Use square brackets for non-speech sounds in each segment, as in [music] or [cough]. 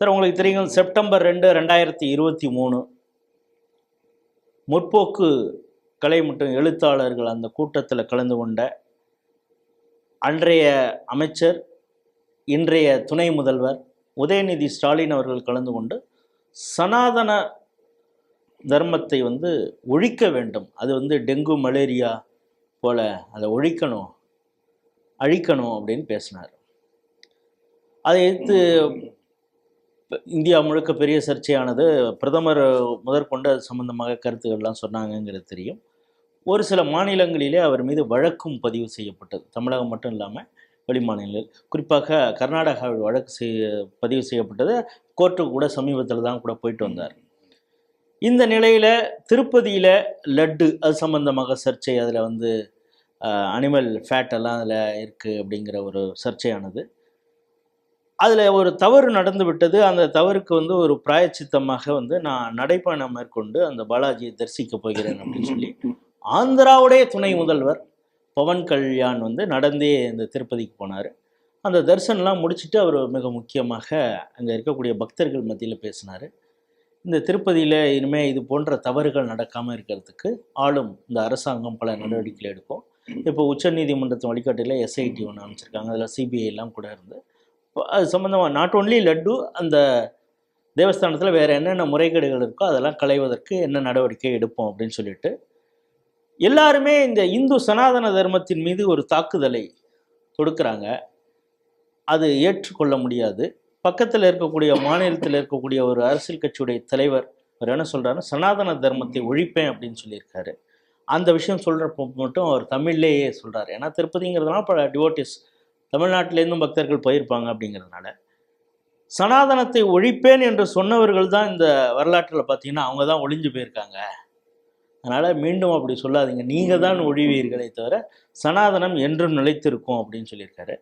Sir உங்களுக்கு தெரியும் September ரெண்டு ரெண்டாயிரத்தி இருபத்தி மூணு முற்போக்கு கலை மற்றும் எழுத்தாளர்கள் அந்த கூட்டத்தில் கலந்து கொண்ட அன்றைய அமைச்சர் இன்றைய துணை முதல்வர் உதயநிதி ஸ்டாலின் அவர்கள் கலந்து கொண்டு சனாதன தர்மத்தை வந்து ஒழிக்க வேண்டும். அது வந்து டெங்கு மலேரியா போல அதை ஒழிக்கணும் அழிக்கணும் அப்படின்னு பேசினார். அதை எடுத்து இந்தியா முழுக்க பெரிய சர்ச்சையானது பிரதமர் முதற்கொண்டு அது சம்பந்தமாக கருத்துக்கள்லாம் சொன்னாங்கங்கிறது தெரியும். ஒரு சில மாநிலங்களிலே அவர் மீது வழக்கும் பதிவு செய்யப்பட்டது. தமிழகம் மட்டும் இல்லாமல் வெளி மாநிலங்கள். குறிப்பாக கர்நாடகாவில் வழக்கு செய்ய பதிவு செய்யப்பட்டது. கோர்ட்டு கூட சமீபத்தில் தான் கூட போயிட்டு வந்தார். இந்த நிலையில் திருப்பதியில் லட்டு அது சம்பந்தமாக சர்ச்சை அதில் வந்து அனிமல் ஃபேட் எல்லாம் அதில் இருக்குது அப்படிங்கிற ஒரு சர்ச்சையானது. அதில் ஒரு தவறு நடந்து விட்டது. அந்த தவறுக்கு வந்து ஒரு பிராயச்சித்தமாக வந்து நான் நடைப்பயணம் மேற்கொண்டு அந்த பாலாஜியை தரிசிக்க போகிறேன் அப்படின்னு சொல்லி ஆந்திராவுடைய துணை முதல்வர் பவன் கல்யாண் வந்து நடந்தே இந்த திருப்பதிக்கு போனார். அந்த தரிசனம்லாம் முடிச்சுட்டு அவர் மிக முக்கியமாக அங்கே இருக்கக்கூடிய பக்தர்கள் மத்தியில் பேசினார். இந்த திருப்பதியில் இனிமேல் இது போன்ற தவறுகள் நடக்காமல் இருக்கிறதுக்கு ஆளும் இந்த அரசாங்கம் பல நடவடிக்கைகள் எடுக்கும். இப்போ உச்சநீதிமன்றத்தின் வழிகாட்டியில் எஸ்ஐடி ஒன்று அமைச்சிருக்காங்க. அதில் சிபிஐ எல்லாம் கூட இருந்து அது சம்மந்தமாக நாட் ஓன்லி லட்டு அந்த தேவஸ்தானத்தில் வேறு என்னென்ன முறைகேடுகள் இருக்கோ அதெல்லாம் களைவதற்கு என்ன நடவடிக்கை எடுப்போம் அப்படின்னு சொல்லிட்டு எல்லாருமே இந்த இந்து சனாதன தர்மத்தின் மீது ஒரு தாக்குதலை தொடுக்கிறாங்க. அது ஏற்றுக்கொள்ள முடியாது. பக்கத்தில் இருக்கக்கூடிய மாநிலத்தில் இருக்கக்கூடிய ஒரு அரசியல் கட்சியுடைய தலைவர் அவர் என்ன சொல்றாரு சனாதன தர்மத்தை ஒழிப்பேன் அப்படின்னு சொல்லியிருக்காரு. அந்த விஷயம் சொல்கிறப்போ மட்டும் அவர் தமிழ்லேயே சொல்கிறார் ஏன்னா திருப்பதிங்கிறதுனால பல டிவோட்டிஸ் தமிழ்நாட்டிலேருந்தும் பக்தர்கள் போயிருப்பாங்க அப்படிங்கிறதுனால. சனாதனத்தை ஒழிப்பேன் என்று சொன்னவர்கள் தான் இந்த வரலாற்றில் பார்த்தீங்கன்னா அவங்க தான் ஒழிஞ்சு போயிருக்காங்க. அதனால் மீண்டும் அப்படி சொல்லாதீங்க. நீங்கள் தான் ஒழிவீர்களே தவிர சனாதனம் என்றும் நிலைத்திருக்கும் அப்படின்னு சொல்லியிருக்காரு.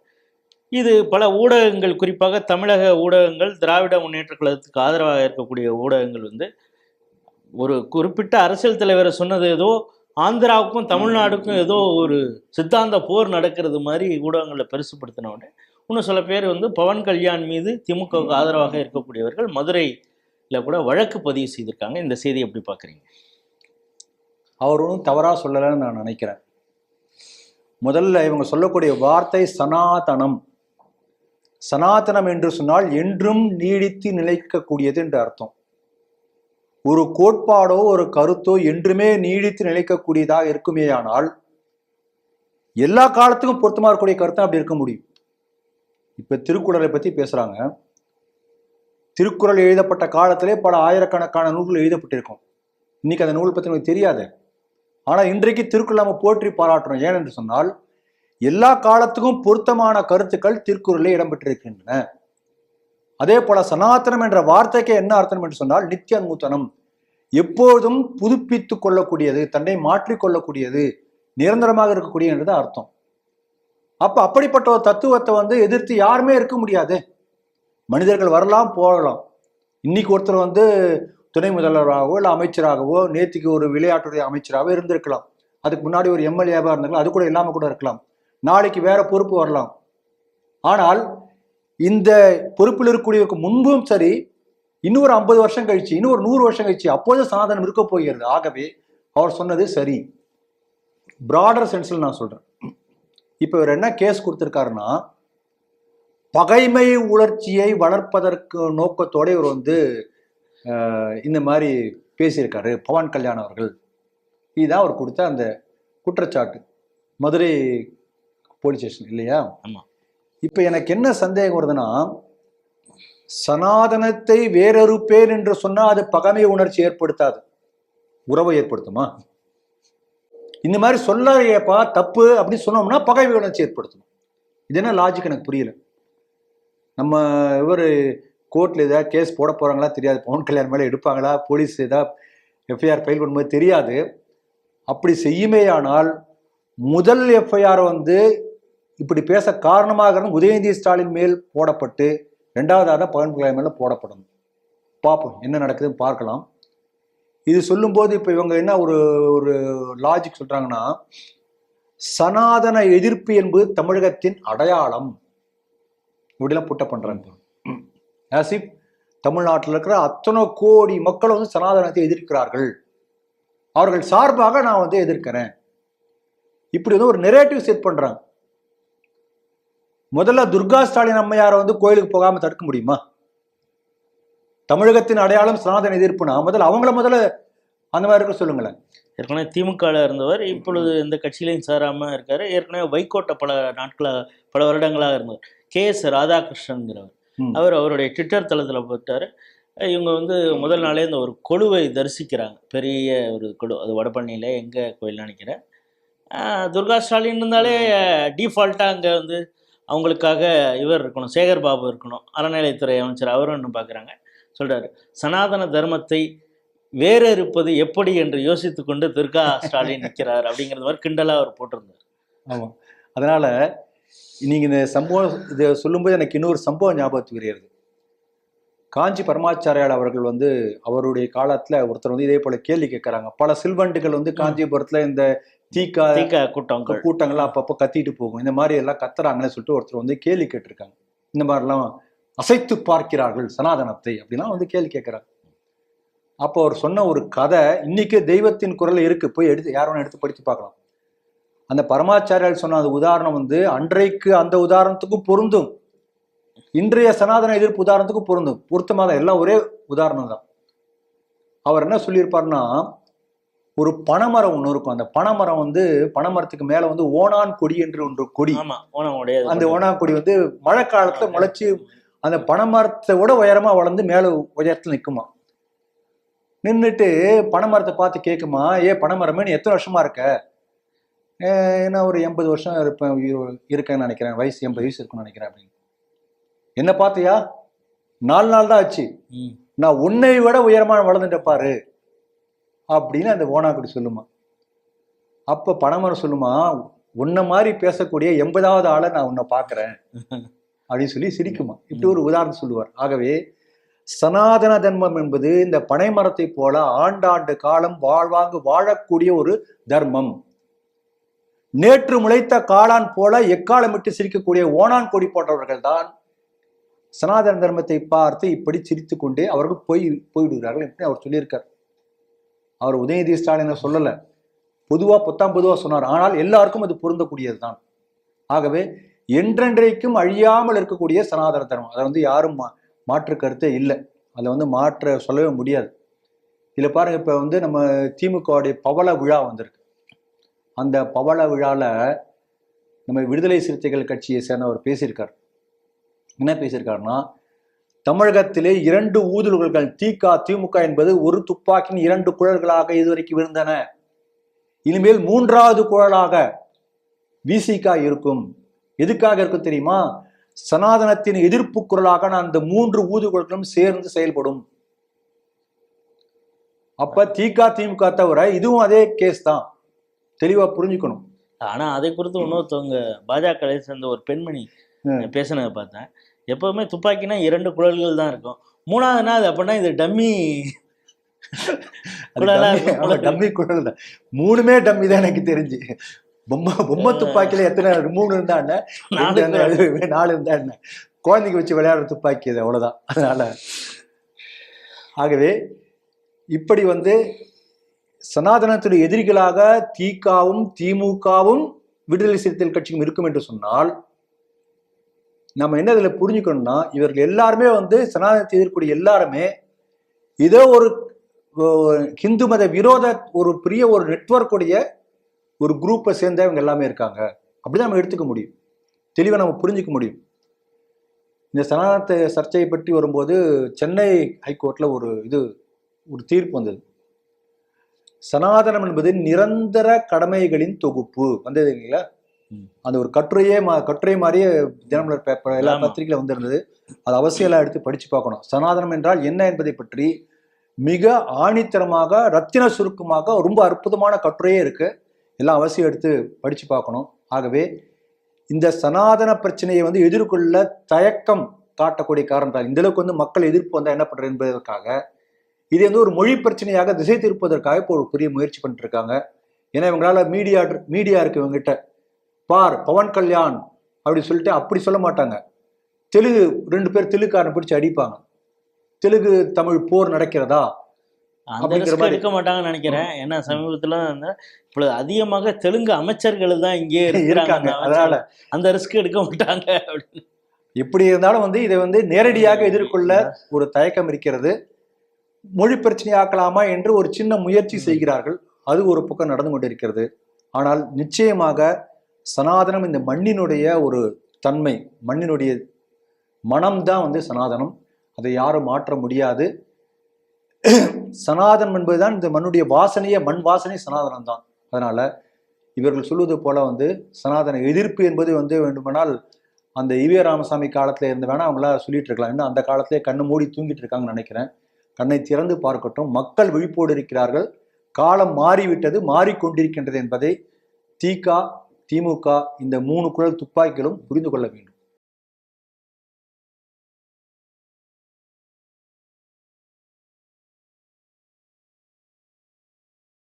இது பல ஊடகங்கள் குறிப்பாக தமிழக ஊடகங்கள் திராவிட முன்னேற்ற கழகத்துக்கு ஆதரவாக இருக்கக்கூடிய ஊடகங்கள் வந்து ஒரு குறிப்பிட்ட அரசியல் தலைவரை சொன்னது ஏதோ ஆந்திராவுக்கும் தமிழ்நாடுக்கும் ஏதோ ஒரு சித்தாந்த போர் நடக்கிறது மாதிரி ஊடகங்களில் பெருசுப்படுத்தின உடனே இன்னும் சில பேர் வந்து பவன் கல்யாண் மீது திமுகவுக்கு ஆதரவாக இருக்கக்கூடியவர்கள் மதுரையில் கூட வழக்கு பதிவு செய்திருக்காங்க. இந்த செய்தி எப்படி பார்க்குறீங்க? அவர் ஒன்றும் தவறாக சொல்லலைன்னு நான் நினைக்கிறேன். முதல்ல இவங்க சொல்லக்கூடிய வார்த்தை சனாதனம். சனாதனம் என்று சொன்னால் என்றும் நீடித்து நிலைக்கக்கூடியது என்று அர்த்தம். ஒரு கோட்பாடோ ஒரு கருத்தோ என்றுமே நீடித்து நிலைக்கக்கூடியதாக இருக்குமேயானால் எல்லா காலத்துக்கும் பொருத்தமாக இருக்கக்கூடிய கருத்து அப்படி இருக்க முடியும். இப்போ திருக்குறளை பற்றி பேசுகிறாங்க திருக்குறள் எழுதப்பட்ட காலத்திலே பல ஆயிரக்கணக்கான நூல்கள் எழுதப்பட்டிருக்கும். இன்னைக்கு அந்த நூல் பற்றி நமக்கு தெரியாது. ஆனால் இன்றைக்கு திருக்குறள் நம்ம போற்றி பாராட்டுறோம். ஏனென்று சொன்னால் எல்லா காலத்துக்கும் பொருத்தமான கருத்துக்கள் திருக்குறளில் இடம்பெற்றிருக்கின்றன. அதே போல சனாதனம் என்ற வார்த்தைக்கு என்ன அர்த்தம் என்று சொன்னால் நித்திய நூத்தனம் எப்போதும் புதுப்பித்து கொள்ளக்கூடியது தன்னை மாற்றிக்கொள்ளக்கூடியது கொள்ளக்கூடியது நிரந்தரமாக இருக்கக்கூடியது அர்த்தம். அப்ப அப்படிப்பட்ட ஒரு தத்துவத்தை வந்து எதிர்த்து யாருமே இருக்க முடியாது. மனிதர்கள் வரலாம் போகலாம். இன்னைக்கு ஒருத்தர் வந்து துணை முதல்வராகவோ இல்லை அமைச்சராகவோ நேத்திக்கு ஒரு விளையாட்டுடைய அமைச்சராகவோ இருந்திருக்கலாம். அதுக்கு முன்னாடி ஒரு எம்எல்ஏவாக இருந்திருக்கலாம் அது கூட இல்லாமல் கூட இருக்கலாம். நாளைக்கு வேற பொறுப்பு வரலாம். ஆனால் இந்த பொறுப்பில் இருக்கக்கூடியவருக்கு முன்பும் சரி இன்னும் ஒரு ஐம்பது வருஷம் கழிச்சு இன்னும் ஒரு நூறு வருஷம் கழிச்சு அப்போது சனாதனம் இருக்க போகிறது. ஆகவே அவர் சொன்னது சரி. பிராடர் சென்ஸில் நான் சொல்றேன். இப்போ இவர் என்ன கேஸ் கொடுத்துருக்காருன்னா பகைமை உணர்ச்சியை வளர்ப்பதற்கு நோக்கத்தோட இவர் வந்து இந்த மாதிரி பேசியிருக்காரு. பவன் கல்யாண் அவர்கள். இதுதான் அவர் கொடுத்த அந்த குற்றச்சாட்டு. மதுரை போலீஸ் ஸ்டேஷன் இல்லையா? ஆமாம் இப்போ எனக்கு என்ன சந்தேகம் வருதுன்னா சனாதனத்தை வேறறுப்பேன் என்று சொன்னா அது பகமை உணர்ச்சி ஏற்படுத்தாது. உறவை ஏற்படுத்துமா? இந்த மாதிரி சொல்லாதேப்பா தப்பு அப்படின்னு சொன்னோம்னா பகைமை உணர்ச்சி ஏற்படுத்தணும் இது என்ன லாஜிக் எனக்கு புரியல. நம்ம இவர் கோர்ட்ல ஏதாவது கேஸ் போட போறாங்களா தெரியாது. பவன் கல்யாண் மேலே எடுப்பாங்களா? போலீஸ் ஏதாவது எஃப்ஐஆர் ஃபைல் பண்ணும்போது தெரியாது. அப்படி செய்யுமேயானால் முதல் எஃப்ஐஆர் வந்து இப்படி பேச காரணமாக உதயநிதி ஸ்டாலின் மேல் போடப்பட்டு ரெண்டாவதாக தான் பவன் போடப்படும் பார்ப்போம் என்ன நடக்குதுன்னு பார்க்கலாம். இது சொல்லும்போது இப்போ இவங்க என்ன ஒரு ஒரு லாஜிக் சொல்கிறாங்கன்னா சனாதன எதிர்ப்பு என்பது தமிழகத்தின் அடையாளம். இப்படிலாம் புட்ட பண்ணுறாங்க ஆசிப் தமிழ்நாட்டில் இருக்கிற அத்தனை கோடி மக்கள் வந்து சனாதனத்தை எதிர்க்கிறார்கள். அவர்கள் சார்பாக நான் வந்து எதிர்க்கிறேன். இப்படி வந்து ஒரு நெரேட்டிவ் செட் பண்ணுறாங்க முதல்ல துர்கா ஸ்டாலின் அம்மையாரை வந்து கோயிலுக்கு போகாம தடுக்க முடியுமா? தமிழகத்தின் அடையாளம் சனாதன எதிர்ப்புனா? முதல்ல அவங்கள முதல்ல அந்த மாதிரி இருக்க சொல்லுங்களேன். ஏற்கனவே திமுகவில் இருந்தவர் இப்பொழுது எந்த கட்சியிலையும் சேராம இருக்காரு. ஏற்கனவே வைகோட்டை பல நாட்களாக பல வருடங்களாக இருந்தவர். K S ராதாகிருஷ்ணன்கிறவர். அவர் அவருடைய ட்விட்டர் தளத்தில் போட்டார். இவங்க வந்து முதல் நாளே இந்த ஒரு கொலுவை தரிசிக்கிறாங்க. பெரிய ஒரு கொலு அது வடபழனியில் எங்கே கோயில் நினைக்கிறேன். துர்கா ஸ்டாலின் இருந்தாலே டிஃபால்ட்டாக அங்கே வந்து அவங்களுக்காக இவர் இருக்கணும் சேகர் பாபு இருக்கணும் அறநிலையத்துறை அமைச்சர் அவரும் இன்னும் பார்க்குறாங்க சொல்றாரு சனாதன தர்மத்தை வேற இருப்பது எப்படி என்று யோசித்து கொண்டு துர்கா ஸ்டாலின் நிற்கிறார் அப்படிங்கிறது மாதிரி கிண்டலாக அவர் போட்டிருந்தார். ஆமா. அதனால நீங்க இந்த சம்பவம் இதை சொல்லும்போது எனக்கு இன்னொரு சம்பவம் ஞாபகத்துக்கு வருகிறது. காஞ்சி பரமாச்சாரியார் அவர்கள் வந்து அவருடைய காலத்துல ஒருத்தர் வந்து இதே போல கேள்வி கேட்கறாங்க பல சில்வண்டுகள் வந்து காஞ்சிபுரத்துல இந்த தீக்கா தீக்க கூட்டங்கள். கூட்டங்கள்லாம் அப்பப்போ கத்திட்டு போகும். இந்த மாதிரி எல்லாம் கத்துறாங்கன்னு சொல்லிட்டு ஒருத்தர் வந்து கேள்வி கேட்டிருக்காங்க. இந்த மாதிரிலாம் அசைத்து பார்க்கிறார்கள் சனாதனத்தை அப்படிலாம் வந்து கேள்வி கேட்கிறாங்க. அப்போ அவர் சொன்ன ஒரு கதை இன்னைக்கு தெய்வத்தின் குரல் இருக்கு. போய் எடுத்து யாரும் எடுத்து படித்து பார்க்கலாம். அந்த பரமாச்சாரியார் சொன்ன அந்த உதாரணம் வந்து அன்றைக்கு அந்த உதாரணத்துக்கும் பொருந்தும். இன்றைய சனாதன எதிர்ப்பு உதாரணத்துக்கும் பொருந்தும். பொருத்தமாக எல்லாம் ஒரே உதாரணம் தான் அவர் என்ன சொல்லியிருப்பாருன்னா ஒரு பனைமரம் ஒன்று இருக்கும். அந்த பனைமரம் வந்து பனைமரத்துக்கு மேல வந்து ஓணான் கொடி என்று ஒன்று கொடி. அந்த ஓணான் கொடி வந்து மழை காலத்துல முளைச்சு அந்த பனைமரத்தை விட உயரமா வளர்ந்து மேல உயரத்துல நிக்குமா? நின்றுட்டு பனைமரத்தை பார்த்து கேட்குமா ஏ பனைமரமே நீ எத்தனை வருஷமா இருக்க? "ஏ, நான் ஒரு எண்பது வருஷம் இருப்பேன் இருக்கேன்னு நினைக்கிறேன். வயசு எண்பது வயசு இருக்குன்னு நினைக்கிறேன் அப்படின்னு. என்ன பார்த்தியா? நாலு நாள் தான் ஆச்சு. நான் உன்னை விட உயரமா வளர்ந்துட்ட பாரு. அப்படின்னு அந்த ஓனாக்குடி சொல்லுமா. அப்போ பனைமரம் சொல்லுமா உன்னை மாதிரி பேசக்கூடிய எண்பதாவது ஆளை நான் உன்னை பார்க்குறேன் அப்படின்னு சொல்லி சிரிக்குமா. இப்படி ஒரு உதாரணம் சொல்லுவார். ஆகவே சனாதன தர்மம் என்பது இந்த பனை மரத்தை போல ஆண்டாண்டு காலம் வாழ்வாங்கு வாழக்கூடிய ஒரு தர்மம். நேற்று முளைத்த காளான் போல எக்காலமிட்டு சிரிக்கக்கூடிய ஓனான் கொடி போன்றவர்கள் தான் சனாதன தர்மத்தை பார்த்து இப்படி சிரித்து கொண்டே அவர்கள் போய் போய்விடுகிறார்கள் என்று அவர் சொல்லியிருக்கார். அவர் உதயநிதி ஸ்டாலினை சொல்லலை. பொதுவாக பொத்தாம் பொதுவாக சொன்னார். ஆனால் எல்லாருக்கும் அது பொருந்தக்கூடியது தான் ஆகவே என்றென்றைக்கும் அழியாமல் இருக்கக்கூடிய சனாதன தர்மம். அதை வந்து யாரும் மா மாற்று கருத்தே இல்லை. அதை வந்து மாற்ற சொல்லவே முடியாது. இதில் பாருங்கள் இப்போ வந்து நம்ம திமுகவுடைய பவள விழா வந்திருக்கு. அந்த பவள விழாவில் நம்ம விடுதலை சிறுத்தைகள் கட்சியை சேர்ந்தவர் பேசியிருக்கார். என்ன பேசியிருக்காருன்னா தமிழகத்திலே இரண்டு ஊதுகுழல்கள் திக திமுக என்பது ஒரு துப்பாக்கியின் இரண்டு குழல்களாக இதுவரைக்கும் இருந்தன இனிமேல் மூன்றாவது குழலாக விசிகா இருக்கும். எதுக்காக இருக்கும் தெரியுமா? சனாதனத்தின் எதிர்ப்பு குரலாக நான் அந்த மூன்று ஊதுகுழல்களும் சேர்ந்து செயல்படும். அப்ப திக திமுக தவிர இதுவும் அதே கேஸ் தான். தெளிவா புரிஞ்சுக்கணும். ஆனா அதை குறித்து இன்னொருத்தவங்க பாஜக சேர்ந்த ஒரு பெண்மணி. பேசினதை பார்த்தேன். எப்பவுமே துப்பாக்கினா இரண்டு குழல்கள் தான் இருக்கும். மூணாவது நாள் அப்படின்னா இது டம்மி டம்மி- குழல் தான். மூணுமே டம்மி தான் எனக்கு தெரிஞ்சு. பொம்மை பொம்மை துப்பாக்கியில எத்தனை மூணு இருந்தா என்ன? நாலு இருந்தா என்ன, நாலு இருந்தா என்ன? குழந்தைக்கு வச்சு விளையாடுற துப்பாக்கி அது அவ்வளவுதான். அதனால. ஆகவே இப்படி வந்து சனாதனத்துடைய எதிரிகளாக திகாவும் திமுகவும் விடுதலை சிறுத்தைகள் கட்சியும் இருக்கும் என்று சொன்னால் நம்ம என்ன இதில் புரிஞ்சுக்கணும்னா இவர்கள் எல்லாருமே வந்து சனாதனத்தை எதிர்க்கூடிய எல்லாருமே ஏதோ ஒரு ஹிந்து மத விரோத ஒரு பெரிய ஒரு நெட்வொர்க் உடைய ஒரு குரூப்பை சேர்ந்த இவங்க எல்லாமே இருக்காங்க. அப்படிதான் நம்ம எடுத்துக்க முடியும். தெளிவாக நம்ம புரிஞ்சுக்க முடியும். இந்த சனாதன சர்ச்சையை பற்றி வரும்போது சென்னை ஹைகோர்ட்டில் ஒரு இது ஒரு தீர்ப்பு வந்தது. சனாதனம் என்பது நிரந்தர கடமைகளின் தொகுப்பு. வந்தது இல்லைங்களா? அந்த ஒரு கட்டுரையே மா கட்டுரை மாதிரியே தினமலர் பேப்பர் எல்லா. பத்திரிகையில வந்திருந்தது. அது அவசியம் எல்லாம் எடுத்து படிச்சு பார்க்கணும். சனாதனம் என்றால் என்ன என்பதை பற்றி மிக ஆணித்தரமாக ரத்தின சுருக்கமாக ரொம்ப அற்புதமான கட்டுரையே இருக்கு. எல்லாம் அவசியம் எடுத்து படிச்சு பார்க்கணும். ஆகவே இந்த சனாதன பிரச்சனையை வந்து எதிர்கொள்ள தயக்கம் காட்டக்கூடிய காரணத்தால் இந்த அளவுக்கு வந்து மக்கள் எதிர்ப்பு வந்தா என்ன பண்றது என்பதற்காக இது வந்து ஒரு மொழி பிரச்சனையாக திசை திருப்பதற்காக இப்போ ஒரு பெரிய முயற்சி பண்ணிட்டு இருக்காங்க. ஏன்னா இவங்களால மீடியா மீடியா இருக்கு இவங்ககிட்ட பார் பவன் கல்யாண் அப்படி சொல்லிட்டு அப்படி சொல்ல மாட்டாங்க. தெலுங்கு ரெண்டு பேர் தெலுங்குக்காரனை பிடிச்சி அடிப்பாங்க. தெலுங்கு தமிழ் போர் நடக்கிறதா. எடுக்க மாட்டாங்கன்னு நினைக்கிறேன். ஏன்னா சமீபத்துல இப்பொழுது அதிகமாக தெலுங்கு அமைச்சர்கள் தான் இங்கே [laughs] இருக்காங்க. அதனால. அந்த ரிஸ்க் எடுக்க மாட்டாங்க அப்படின்னு. எப்படி இருந்தாலும் வந்து இதை வந்து நேரடியாக எதிர்கொள்ள ஒரு தயக்கம் இருக்கிறது. மொழி பிரச்சனை ஆக்கலாமா என்று ஒரு சின்ன முயற்சி செய்கிறார்கள். அது ஒரு பக்கம் நடந்து கொண்டிருக்கிறது. ஆனால் நிச்சயமாக சனாதனம் இந்த மண்ணினுடைய ஒரு தன்மை மண்ணினுடைய மனம்தான் வந்து சனாதனம். அதை யாரும் மாற்ற முடியாது. சனாதனம் என்பதுதான் இந்த மண்ணுடைய வாசனையே மண் வாசனை சனாதனம் தான் அதனால இவர்கள் சொல்வது போல வந்து சனாதன எதிர்ப்பு என்பது வந்து வேண்டுமானால் அந்த ஈவே ராமசாமி காலத்துல இருந்து வேணா அவங்களா சொல்லிட்டு இருக்கலாம். இன்னும் அந்த காலத்திலே கண்ணு மூடி தூங்கிட்டு இருக்காங்கன்னு நினைக்கிறேன். கண்ணை திறந்து பார்க்கட்டும். மக்கள் விழிப்போடு இருக்கிறார்கள். காலம் மாறிவிட்டது மாறிக்கொண்டிருக்கின்றது என்பதை தீகா திமுக இந்த மூணு குழல் துப்பாக்கிகளும் புரிந்து கொள்ள வேண்டும்.